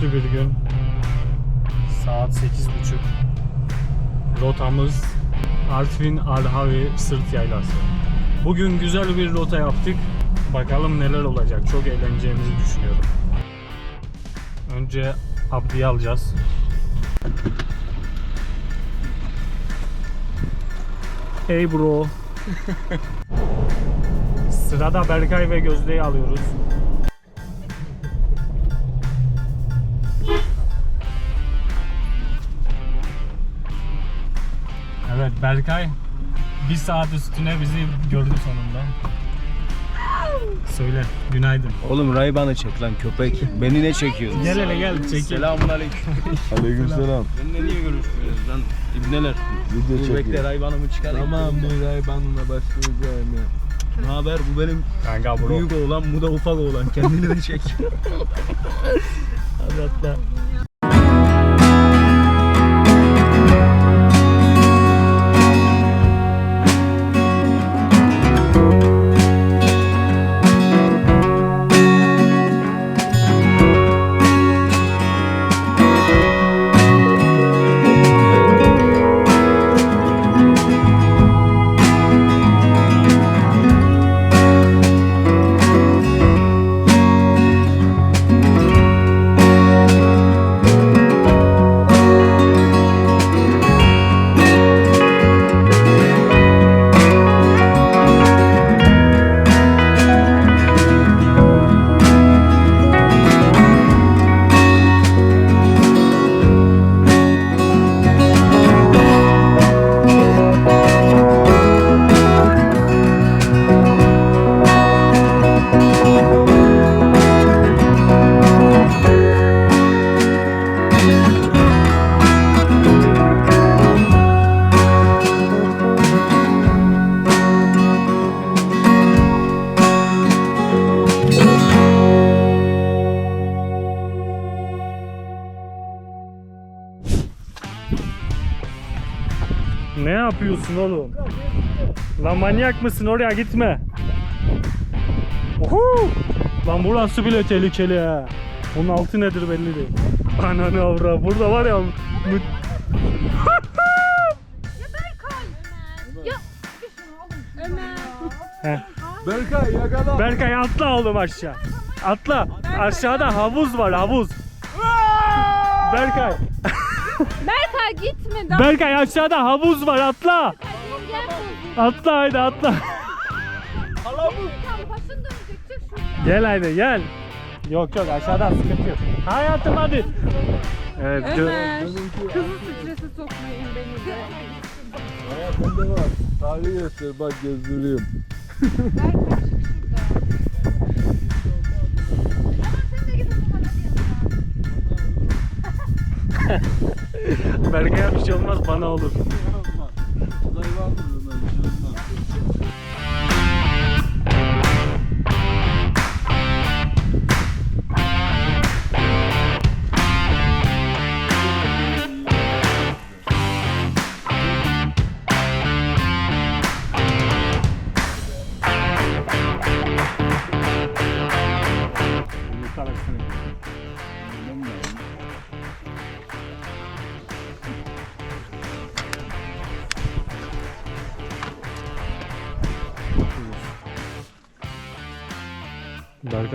güneşli bir gün. Saat 8.30. Rotamız Artvin Arhavi Sırt Yaylası. Bugün güzel bir rota yaptık. Bakalım neler olacak. Çok eğleneceğimizi düşünüyorum. Önce Abdi'yi alacağız. Hey bro. Sırada Berkay ve Gözde'yi alıyoruz. Evet Berkay bir saat üstüne bizi gördü sonunda. Söyle günaydın. Oğlum Rayban'ı çek lan köpek. Beni ne çekiyorsun? Gel hele gel çekil. Selamun aleyküm. Aleykümselam. Benimle niye görüşmüyoruz lan? İbneler. Video Dur bekle çekiyor. Rayban'ımı çıkarayım. Tamam bir Rayban'la başlayacağım ya. Ne haber? Bu benim Kanka bro. büyük oğlan, bu da ufak oğlan. Kendini de çek. Hadi atla. Yapıyorsun oğlum? Lan manyak mısın oraya gitme. Uhu! Lan burası bile tehlikeli ha. Bunun altı nedir belli değil. Ananı avra. Burada var ya. mü- Heh. Berkay yakala. Berkay atla oğlum aşağı. Atla. Aşağıda havuz var havuz. Berkay. Gitme. Daha Berkay aşağıda havuz var atla. Atla haydi atla. Gel haydi gel. Yok yok aşağıdan sıkıntı yok. Hayatım hadi. Evet. Ömer. Kızı strese sokmayın beni de. Hayatımda var. Tarih göster bak gezdiriyorum. Berkay Berkay'a bir şey olmaz bana olur. Hayvandır Ömer bir şey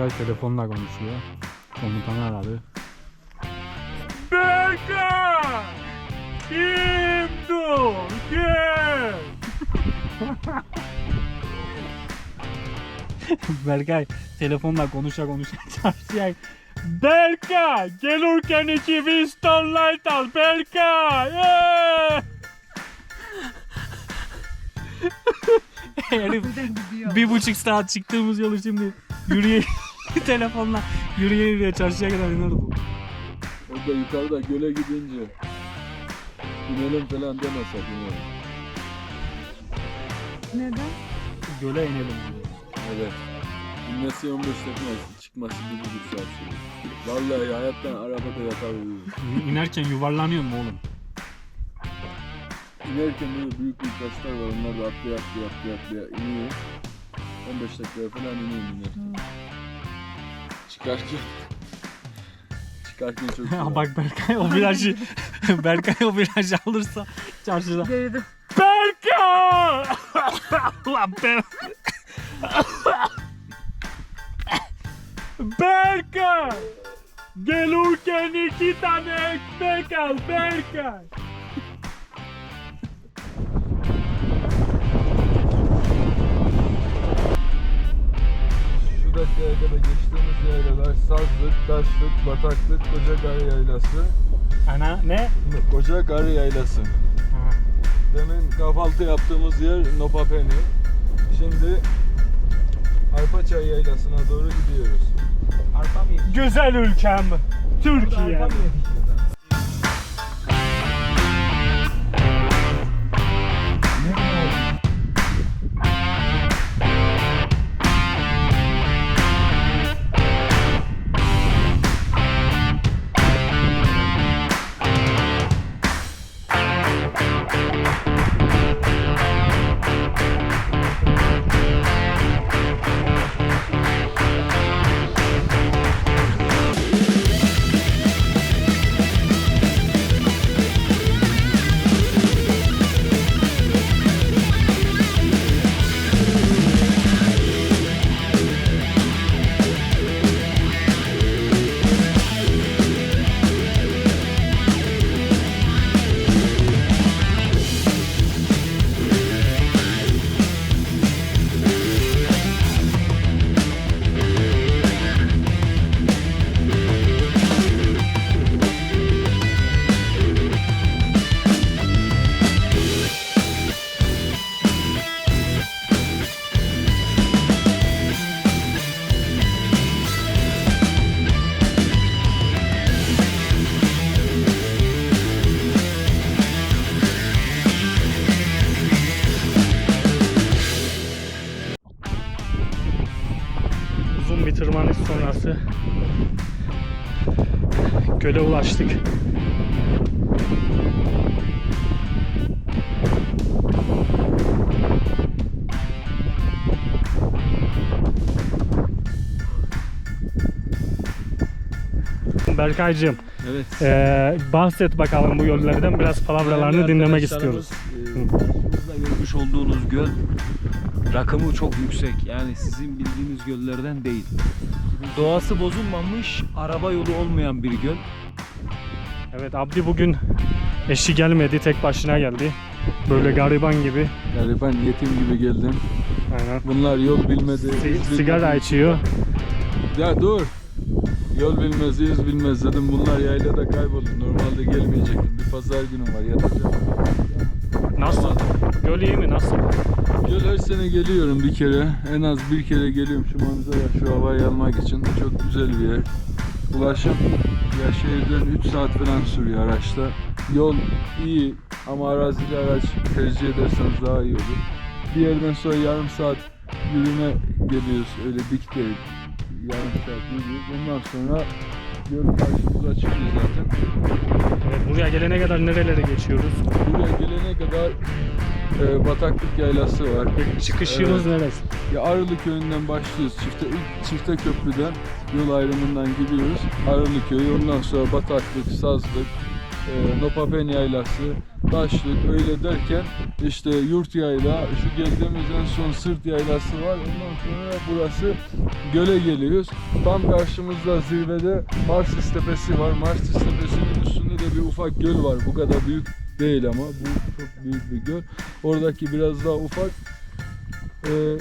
Berkay telefonla konuşuyor. Komutanı aradı. Berkay! Kim dur? Gel! Berkay telefonla konuşa konuşa çarşıya Berkay! Gelirken iki Winston Light al Berkay! Yeah! Herif bir buçuk saat çıktığımız yolu şimdi yürüye telefonla yürüye yürüye çarşıya kadar iner bu. Orada yukarıda göle gidince inelim falan demesek inelim. Neden? Göle inelim diyor. Evet. İnmesi 15 dakika çıkması bir buçuk saat sürüyor. Vallahi hayattan arabada yatar uyuyor. İnerken yuvarlanıyor mu oğlum? İnerken böyle büyük büyük taşlar var onlar da atlaya atlaya atlaya atlaya iniyor. 15 dakika falan iniyor inerken. Çıkarken çıkarken çok güzel. Bak Berkay o virajı Berkay o virajı alırsa çarşıda. Geride. Berkay! Ulan ben... Berkay! Gelirken iki tane ekmek al Berkay! Kadar geçtiğimiz yaylalar Sazlık, Taşlık, Bataklık, Kocagarı Yaylası. Ana ne? Kocagarı Yaylası. Demin kahvaltı yaptığımız yer Nopapeni. Şimdi Arpaçay Yaylası'na doğru gidiyoruz. Arpa mı yedik? Güzel ülkem Türkiye. Arpa mı yedik sonrası göle ulaştık. Berkaycığım Evet. eee, bahset bakalım bu yollardan biraz palavralarını dinlemek istiyoruz. E, görmüş olduğunuz göl rakımı çok yüksek. Yani sizin bildiğiniz göllerden değil. Doğası bozulmamış, araba yolu olmayan bir göl. Evet Abdi bugün eşi gelmedi tek başına geldi. Böyle gariban gibi. Yani ben yetim gibi geldim. Aynen. Bunlar yol bilmedi. Si- iz sigara bilmedi. içiyor. Ya dur. Yol bilmez, iz bilmez dedim. Bunlar yaylada kayboldu. Normalde gelmeyecektim. Bir pazar günüm var. Yatacağım. Nasıl? Göl iyi mi? Nasıl? Göl her sene geliyorum bir kere. En az bir kere geliyorum şu manzara, şu havayı almak için. Çok güzel bir yer. Ulaşım ya şehirden 3 saat falan sürüyor araçta. Yol iyi ama arazili araç tercih ederseniz daha iyi olur. Bir yerden sonra yarım saat yürüme geliyoruz. Öyle dik değil. Yarım saat yürüyoruz. Ondan sonra göl karşımıza çıkıyor zaten. Evet, buraya gelene kadar nerelere geçiyoruz? Buraya gelene kadar e, Bataklık Yaylası var. Çıkışımız neresi? Ya Arılı Köyü'nden başlıyoruz. Çifte, Çifte Köprü'den yol ayrımından gidiyoruz. Arılı Köyü, ondan sonra Bataklık, Sazlık, e, Nopapen Yaylası, Taşlık öyle derken işte Yurt Yayla, şu geldiğimiz en son Sırt Yaylası var. Ondan sonra burası göle geliyoruz. Tam karşımızda zirvede Marsis Tepesi var. Marsis Tepesi'nin üstünde de bir ufak göl var. Bu kadar büyük değil ama bu çok büyük bir göl. Oradaki biraz daha ufak. Ee,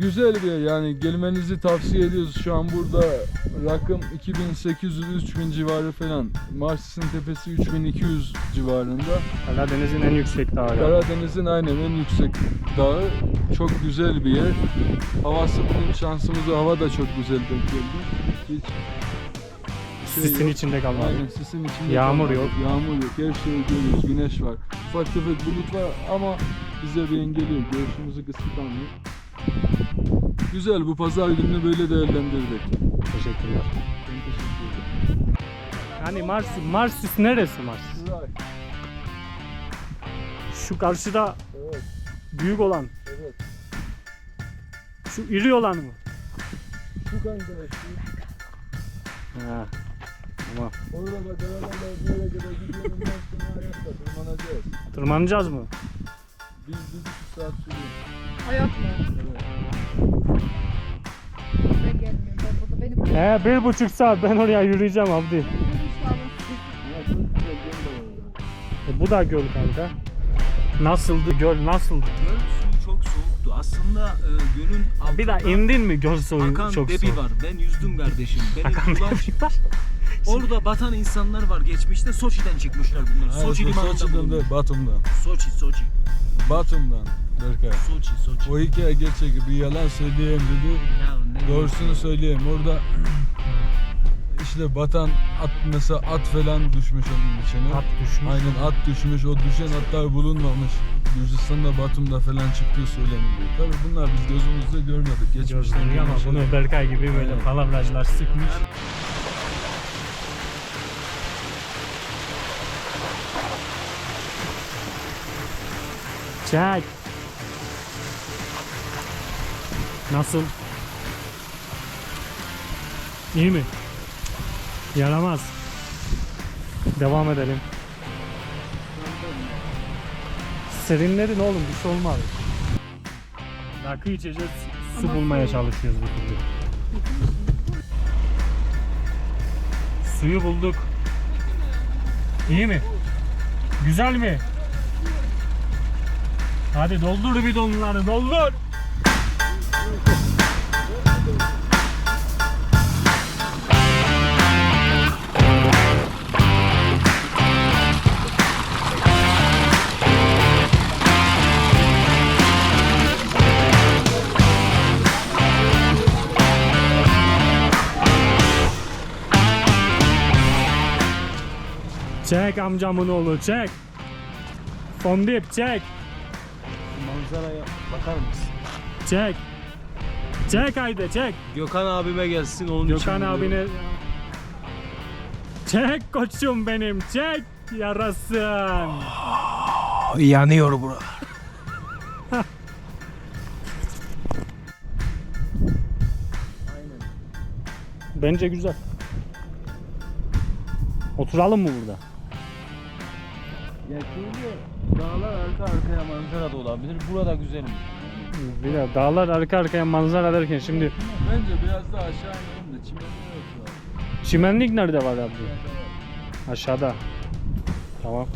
güzel bir yer yani gelmenizi tavsiye ediyoruz. Şu an burada rakım 2800-3000 civarı falan. Marsis'in tepesi 3200 civarında. Karadeniz'in en yüksek dağı. Karadeniz'in aynen en yüksek dağı. Çok güzel bir yer. Havası bugün şansımıza hava da çok güzel denk geldi. Hiç şey Sisin yok. içinde kalmadı. Aynen sisin içinde Yağmur kalmadık. yok. Yağmur yok. Her şeyi görüyoruz. Güneş var. Ufak tefek bulut var ama bize bir engel yok. Görüşümüzü kısıtlamıyor. Güzel bu pazar gününü böyle değerlendirdik. Teşekkürler. Ben teşekkür ederim. Yani Mars, Marsis neresi? Güzel. Şu karşıda Evet, büyük olan, evet. şu iri olan mı? Şu kanka. şu- Ha. Tamam. Orada bak arabalar böyle ayakta tırmanacağız. Tırmanacağız mı? Bir, bir buçuk saat sürüyor. Hayat mı? Ben gelmiyorum. Ben burada benim He bir buçuk saat ben oraya yürüyeceğim Abdi. Benim şu an- Ya çok güzel göl var orada. E, bu da göl kanka. Nasıldı göl nasıldı? Göl suyu çok soğuktu. Aslında e, gölün Bir daha altında indin mi göl suyu akan çok debi soğuk. var. Ben yüzdüm kardeşim. Benim Akan kulağım- debi var. Orada batan insanlar var. Geçmişte Soçi'den çıkmışlar bunlar. Hayır, Soçi bu limanında Soçi'den değil, Batum'dan. Soçi, Soçi. Batum'dan Berkay. Soçi, Soçi. O hikaye gerçek bir yalan söyleyeyim dedi. Ya Doğrusunu söyleyeyim. Orada işte batan at mesela at falan düşmüş onun içine. At düşmüş. Aynen at düşmüş. O düşen atlar bulunmamış. Gürcistan'da Batum'da falan çıktığı söyleniliyor. Tabii bunlar biz gözümüzde görmedik. Geçmişten Gözleri ama bunu. Berkay gibi böyle palavracılar sıkmış. Çek. Nasıl? İyi mi? Yaramaz. Devam edelim. Serinledin oğlum bir şey olmaz. Rakı içeceğiz, su bulmaya su- çalışıyoruz bir türlü. Suyu bulduk. İyi mi? Güzel mi? Hadi doldur bidonları doldur. Çek amcamın oğlu çek. Fondip çek. Manzaraya bakar mısın? Çek. Çek haydi çek. Gökhan abime gelsin onun için. Gökhan diyorum. abine... Çek koçum benim çek. Yarasın. Yanıyor bura. Bence güzel. Oturalım mı burada? Ya şöyle dağlar arka arkaya manzara da olabilir. Burada güzelmiş. Bir de dağlar arka arkaya manzara derken şimdi Bence biraz daha aşağı inelim de çimenliğe oturalım. çimenlik nerede var abi? Aşağıda. Tamam.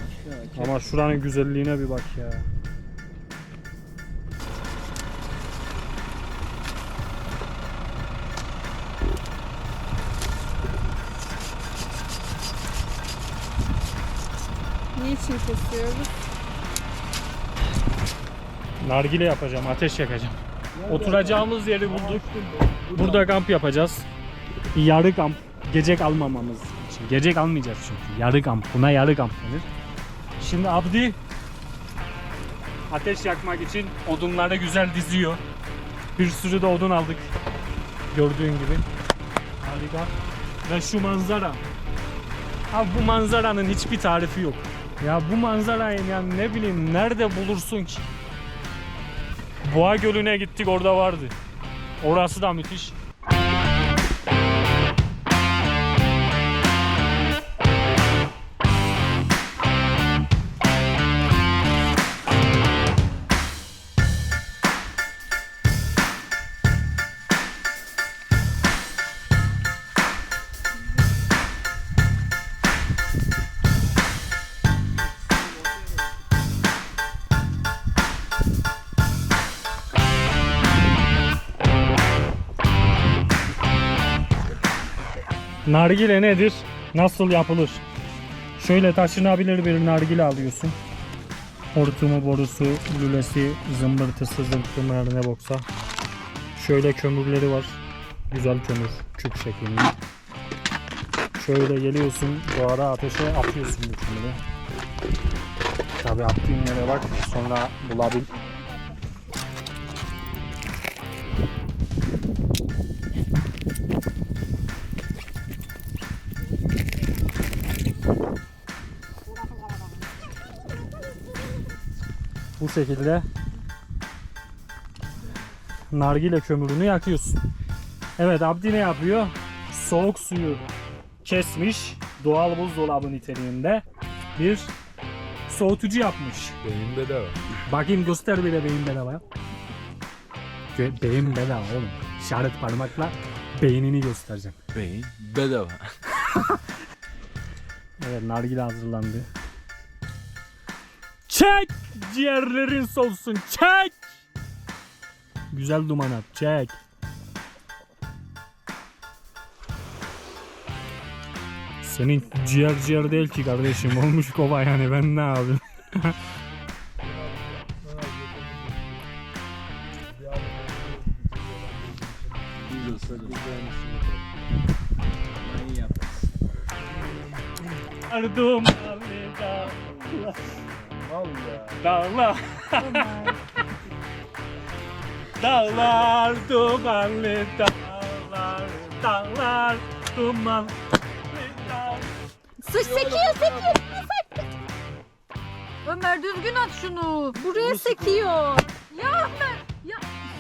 Ya, Ama şuranın güzelliğine bir bak ya. Niçin kesiyoruz? Nargile yapacağım, ateş yakacağım. Oturacağımız yeri bulduk. Burada kamp yapacağız. Yarı kamp. Gece kalmamamız için. Gece kalmayacağız çünkü. Yarı kamp. Buna yarı kamp denir. Şimdi Abdi ateş yakmak için odunları güzel diziyor. Bir sürü de odun aldık. Gördüğün gibi. Harika. Ve şu manzara. Abi bu manzaranın hiçbir tarifi yok. Ya bu manzarayı yani ne bileyim nerede bulursun ki? Boğa Gölü'ne gittik orada vardı. Orası da müthiş. Nargile nedir? Nasıl yapılır? Şöyle taşınabilir bir nargile alıyorsun. Hortumu, borusu, lülesi, zımbırtısı, her ne boksa. Şöyle kömürleri var. Güzel kömür, küp şeklinde. Şöyle geliyorsun, doğada ateşe atıyorsun bu kömürü. Tabi attığın yere bak, sonra bulabil. Bu şekilde nargile kömürünü yakıyorsun. Evet Abdi ne yapıyor? Soğuk suyu kesmiş. doğal buzdolabı niteliğinde bir soğutucu yapmış. Beyin bedava. Bakayım göster bir de beyin bedava. Gö- beyin bedava oğlum. İşaret parmakla beynini göstereceğim. Beyin bedava. Evet nargile hazırlandı. Çek! Ciğerlerin solsun çek! Güzel duman at çek. Senin ciğer ciğer değil ki kardeşim olmuş kova yani ben ne yapayım? Ardım Dağlar Dağlar dumanlı dağlar Dağlar dumanlı dağlar Sıç sekiyor sekiyor. Ömer düzgün at şunu. Buraya sekiyor. Ya Ömer. Ya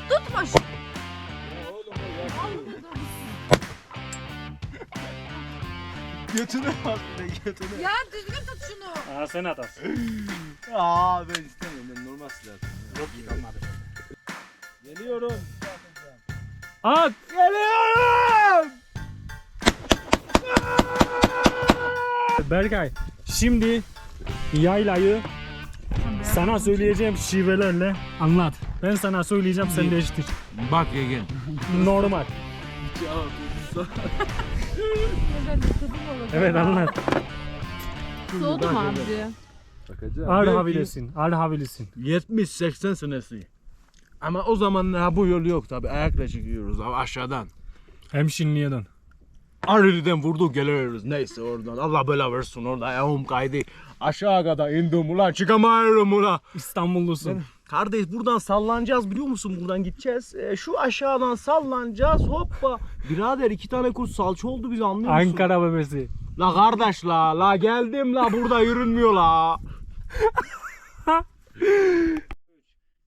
tutma şu. Götüne bak be götüne. Ya düzgün tut şunu. Aa sen atarsın Aa ben istemiyorum ben normal silah Yok ki olmadı Geliyorum. At Geliyorum. Berkay şimdi yaylayı sana söyleyeceğim şivelerle anlat. Ben sana söyleyeceğim sen değiştir. Bak Egen. Normal. Evet anlat. Soğudu mu abi? Bakacağım. Arhavilisin. Arhavilisin. 70-80 senesi. Ama o zamanlar bu yol yok tabi ayakla çıkıyoruz abi aşağıdan. Hemşinliğe dön. Arili'den vurduk geliyoruz neyse oradan Allah bela versin orada ayağım kaydı. Aşağı kadar indim ulan çıkamıyorum ulan. İstanbullusun. Kardeş buradan sallanacağız biliyor musun buradan gideceğiz. Ee, şu aşağıdan sallanacağız hoppa. Birader iki tane kuş salça oldu bizi anlıyor musun? Ankara bebesi. La kardeş la la geldim la burada yürünmüyor la.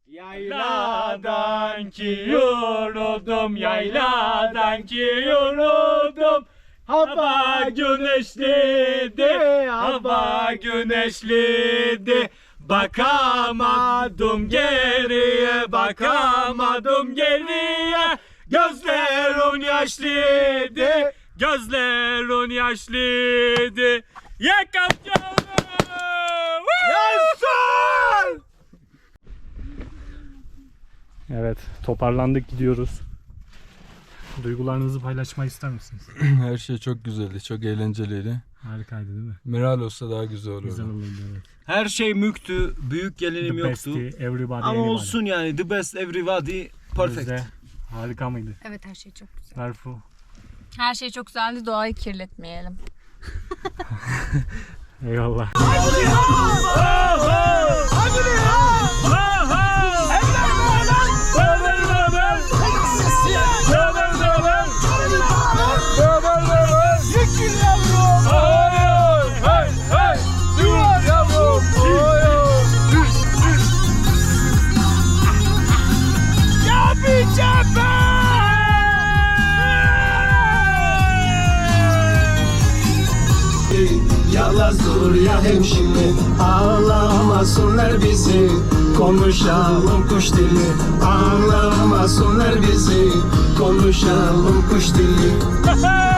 Yayladan ki yoruldum, yayladan ki yoruldum. Hava güneşliydi, hava güneşliydi. Bakamadım geriye, bakamadım geriye. Gözlerim yaşlıydı, gözlerim yaşlıydı. Yakap Evet, toparlandık gidiyoruz. Duygularınızı paylaşmak ister misiniz? Her şey çok güzeldi, çok eğlenceliydi. Harikaydı değil mi? Miral olsa daha güzel olurdu. Güzel olurdu evet. Her şey müktü. Büyük gelinim The yoktu. best'i, everybody, Ama anybody. olsun yani the best everybody perfect. Gözde, harika mıydı? Evet her şey çok güzel. Berfu. Her şey çok güzeldi. Doğayı kirletmeyelim. Eyvallah. Dur ya hemşire Ağlamasınlar bizi. Konuşalım kuş dili. Ağlamasınlar bizi. Konuşalım kuş dili